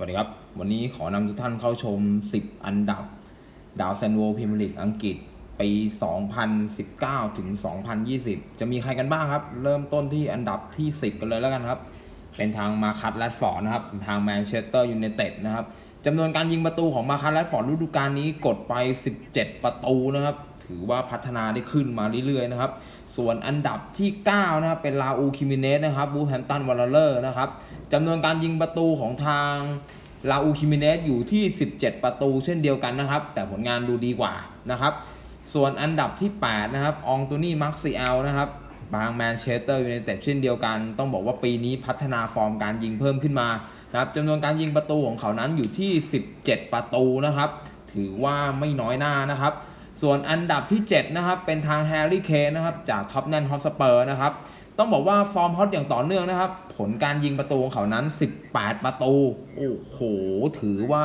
วัสดีครับ วันนี้ขอนำทุกท่านเข้าชม 10 อันดับ ดาวซันโวพรีเมียร์ลีกอังกฤษปี 2019 ถึง 2020 จะมีใครกันบ้างครับ เริ่มต้นที่อันดับที่ 10 กันเลยแล้วกันครับ เป็นทางมาคัตแรดฟอร์ดนะครับ ทางแมนเชสเตอร์ยูไนเต็ดนะครับจำนวนการยิงประตูของมาคัตแรดฟอร์ดฤดูกาลนี้กดไป 17 ประตูนะครับ ถือว่าพัฒนาได้ขึ้นมาเรื่อยๆนะครับ ส่วนอันดับที่ 9 นะครับ เป็นลาอูคิมิเนสนะครับบูแฮมตันวอลเลอร์นะครับจำนวนการยิงประตูของทางลาอูคิมิเนสอยู่ที่ 17 ประตูเช่นเดียวกันนะครับ แต่ผลงานดูดีกว่านะครับ ส่วนอันดับที่ 8 นะครับ อองโตนี่ มักซิเอลนะครับ บางแมนเชสเตอร์ยูไนเต็ดเช่นเดียวกัน ต้องบอกว่าปีนี้พัฒนาฟอร์มการยิงเพิ่มขึ้นมานะครับจำนวนการยิงประตูของเขานั้นอยู่ที่ 17 ประตูนะครับ ถือว่าไม่น้อยหน้านะครับ ส่วนอันดับที่ 7 นะครับ เป็นทางแฮร์รี่เคนนะครับ จากท็อปแนนฮอตสเปอร์นะครับ ต้องบอกว่าฟอร์มฮอตอย่างต่อเนื่องนะครับ ผลการยิงประตูของเขานั้น 18 ประตู โอ้โห ถือว่า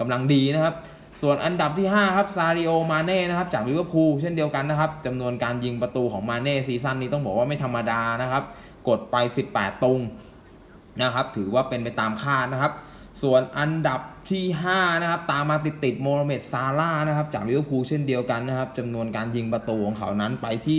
กำลังดีนะครับ ส่วนอันดับที่ 5 ครับซาริโอมาเน่นะครับจากลิเวอร์พูลเช่นเดียวกันนะครับจำนวนการยิงประตูของมาเน่ซีซั่นนี้ต้องบอกว่าไม่ธรรมดานะครับ กดไป 18 ตรงนะครับ ถือว่าเป็นไปตามคาดนะครับ ส่วนอันดับที่ 5 นะครับ ตามมาติดติดโมฮัมเม็ดซาร่านะครับจากลิเวอร์พูลเช่นเดียวกันนะครับจำนวนการยิงประตูของเขานั้นไปที่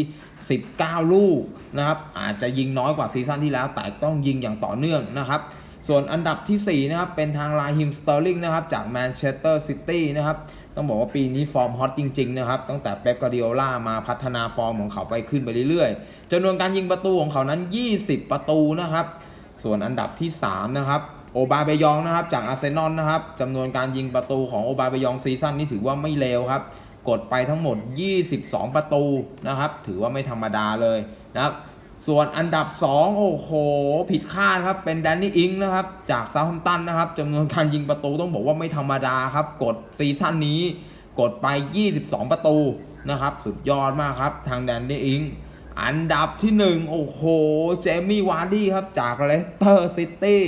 19 ลูกนะครับอาจจะยิงน้อยกว่าซีซั่นที่แล้วแต่ต้องยิงอย่างต่อเนื่องนะครับ ส่วนอันดับทีสี่ 4 นะครับ เป็นทางลาฮิมสเตอร์ลิงนะครับ จากแมนเชสเตอร์ซิตี้นะครับ ต้องบอกว่าปีนี้ฟอร์มฮอตจริง ๆ นะครับ ตั้งแต่เป๊ปกาดิโอลามาพัฒนาฟอร์มของเขาไปขึ้นไปเรื่อยๆจำนวนการยิงประตูของเขานั้น 20 ประตูนะครับ ส่วนอันดับที่ 3 นะครับโอบาเบยองนะครับ จากอาร์เซนอลนะครับจำนวนการยิงประตูของโอบาเบยองซีซั่นนี้ถือว่าไม่เลวครับ กดไปทั้งหมด 22 ประตูนะครับ ถือว่าไม่ธรรมดาเลยนะครับ ส่วนอันดับ 2 โอ้โห ผิดคาดครับ เป็นแดนนี่อิงนะครับ จากซา u ์ h มตันนะครับจำนวนการยิงประตูต้องบอกว่าไม่ธรรมดาครับ กดซีซั่นนี้ กดไป 22 ประตูนะครับ สุดยอดมากครับ ทางแดนนี่อิง อันดับที่ 1 โอ้โห เจมี่วาร์ดี้ครับ จากเลสเตอร์ซิตี้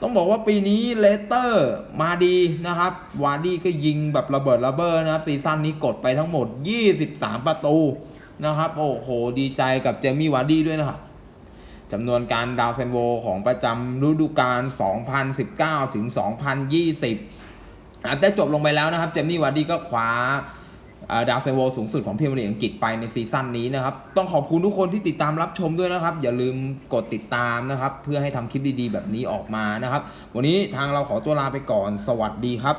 ต้องบอกว่าปีนี้เลสเตอร์มาดีนะครับ วาร์ดี้ก็ยิงแบบระเบิดระเบ้อนะครับซีซั่นนี้กดไปทั้งหมด 23 ประตู นะครับ โอ้โห ดีใจกับเจมี่วาร์ดี้ด้วยนะครับจำนวนการดาวเซนโวของประจำฤดูกาล 2019 ถึง 2020อะได้จบลงไปแล้วนะครับ เจมี่วาร์ดี้ก็คว้าดาวเซนโวสูงสุดของพรีเมียร์ลีกอังกฤษไปในซีซั่นนี้นะครับ ต้องขอบคุณทุกคนที่ติดตามรับชมด้วยนะครับ อย่าลืมกดติดตามนะครับ เพื่อให้ทำคลิปดีๆ แบบนี้ออกมานะครับ วันนี้ทางเราขอตัวลาไปก่อน สวัสดีครับ